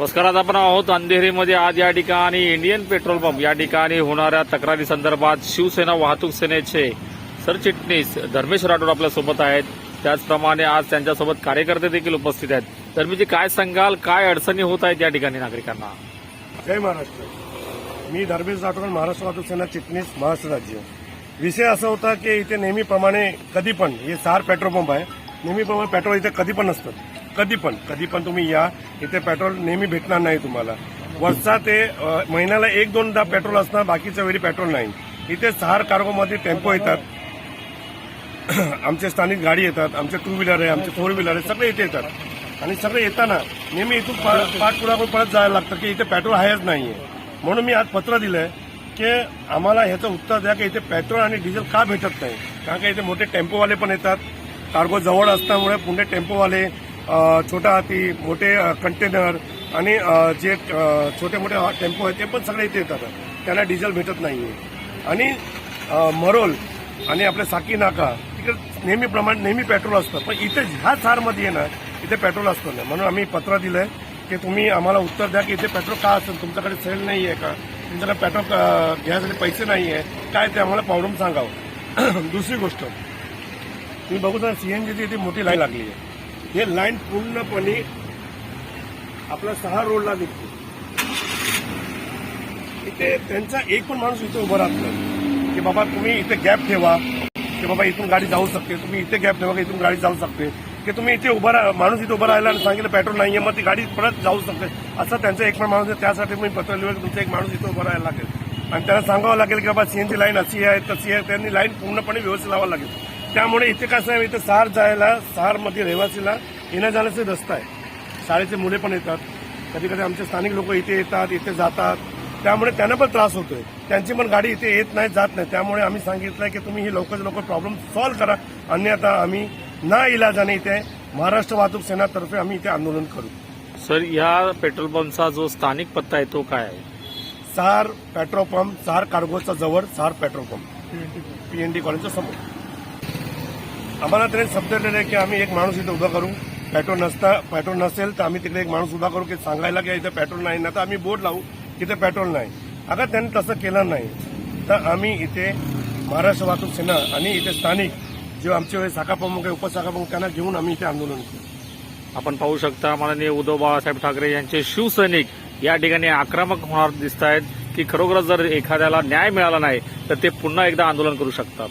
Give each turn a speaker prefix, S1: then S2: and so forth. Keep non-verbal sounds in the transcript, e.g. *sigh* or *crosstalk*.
S1: नमस्कार आज आपण आहोत अंधेरीमध्ये. आज या ठिकाणी इंडियन पेट्रोल पंप या ठिकाणी होणाऱ्या तक्रारी संदर्भात शिवसेना वाहतूक सेनेचे सरचिटणीस धर्मेश राठोड आपल्यासोबत आहेत. त्याचप्रमाणे आज त्यांच्यासोबत कार्यकर्ते देखील उपस्थित आहेत. धर्मीजी काय सांगाल काय अडचणी होत आहेत या ठिकाणी नागरिकांना?
S2: जय महाराष्ट्र. मी धर्मेश राठोड महाराष्ट्र वाहतूक सेना चिटणीस महाराष्ट्र राज्य. विषय असा होता की इथे नेहमीप्रमाणे कधी पण हे सहार पेट्रोल पंप आहे नेहमीप्रमाणे पेट्रोल इथे कधी पण नसतं. कधी पण कधी पण तुम्ही या. इथे पेट्रोल नेहमी भेटणार नाही तुम्हाला. वर्षा ते महिन्याला एक दोनदा पेट्रोल असणार बाकीच्या वेळी पेट्रोल नाही. इथे सहार कार्गोमध्ये टेम्पो येतात. *clears throat* आमचे स्थानिक गाडी येतात. आमचे टू व्हीलर आहे आमचे फोर व्हीलर आहे सगळे इथे येतात. आणि सगळे येताना नेहमी इथून पाठपुरावर परत जायला लागतं की इथे पेट्रोल आहेच नाहीये. म्हणून मी आज पत्र दिलंय की आम्हाला ह्याचं उत्तर द्या की इथे पेट्रोल आणि डिझेल का भेटत नाही. कारण का इथे मोठे टेम्पोवाले पण येतात. कार्गो जवळ असल्यामुळे पुणे टेम्पोवाले छोटा हाती मोठे कंटेनर आणि जे छोटे मोठे टेम्पो आहेत ते पण सगळे इथे येतात. त्यांना डिझेल भेटत नाही आणि मरोल आणि आपले साकी नाका तिकडे नेहमीप्रमाणे नेहमी पेट्रोल असतं. पण इथे ह्या सारमध्ये आहे ना इथे पेट्रोल असतं नाही म्हणून आम्ही पत्र दिलंय की तुम्ही आम्हाला उत्तर द्या की इथे पेट्रोल का असेल तुमच्याकडे सेल नाही आहे का? तुमच्याकडे पेट्रोल घ्यायसाठी पैसे नाही आहे. काय ते आम्हाला पावडून सांगावं. *clears throat* दुसरी गोष्ट तुम्ही बघू तर सीएनजीची इथे मोठी लाईन लागली आहे. हे लाईन पूर्णपणे आपला सहा रोडला निघतो. इथे त्यांचा एक पण माणूस इथे उभा राहत. नाही की बाबा तुम्ही इथे गॅप ठेवा. की बाबा इथून गाडी जाऊ शकते. तुम्ही इथे गॅप ठेवा की इथून गाडी जाऊ शकते. की तुम्ही इथे उभा राहा माणूस इथे उभा राहिला आणि सांगितलं पेट्रोल नाही आहे मग ती गाडी परत जाऊ शकते. असं त्यांचा एक पण माणूस आहे. त्यासाठी मी पत्र लिहिलं तुमचा एक माणूस इथे उभा राहायला लागेल. आणि त्यांना सांगावं लागेल की बाबा सीएनजी लाईन अशी आहे तशी आहे. त्यांनी लाईन पूर्णपणे व्यवस्थित लावावं लागेल. त्यामुळे इथे कसं आहे इथे सहार जायला सहारमध्ये रहिवासीला येण्या जाण्याचा रस्ता आहे. शाळेचे मुले पण येतात. कधी कधी आमचे स्थानिक लोक इथे येतात इथे जातात. त्यामुळे त्यांना पण त्रास होतोय. त्यांची पण गाडी इथे येत नाही जात नाही. त्यामुळे आम्ही सांगितलंय की तुम्ही ही लवकरात लवकर प्रॉब्लेम सॉल्व्ह करा. अन्यथा आम्ही ना इलाजाने इथे महाराष्ट्र वाहतूक सेनातर्फे आम्ही इथे आंदोलन करू.
S1: सर या पेट्रोल पंपचा जो स्थानिक पत्ता आहे तो काय आहे?
S2: सहार पेट्रोल पंप सहार कार्गोचा जवळ सहार पेट्रोल पंप. पीएनडी कॉलेजच्या समोर. आम्हाला त्याने शब्द दिलेले की आम्ही एक माणूस इथं उभा करू. पेट्रोल नसता पेट्रोल नसेल तर आम्ही तिकडे एक माणूस उभा करू की सांगायला की इथे पेट्रोल नाही. ना तर आम्ही बोर्ड लावू की इथे पेट्रोल नाही. अगं त्यांनी तसं केलं नाही. तर आम्ही इथे महाराष्ट्र वाहतूक सेना आणि इथे स्थानिक जे आमचे शाखाप्रमुख आहे उपशाखाप्रमुख त्यांना घेऊन आम्ही इथे आंदोलन केलं.
S1: आपण पाहू शकता माननीय उद्धव बाळासाहेब ठाकरे यांचे शिवसैनिक या ठिकाणी आक्रमक होणार दिसत आहेत की खरोखरच जर एखाद्याला न्याय मिळाला नाही तर ते पुन्हा एकदा आंदोलन करू शकतात.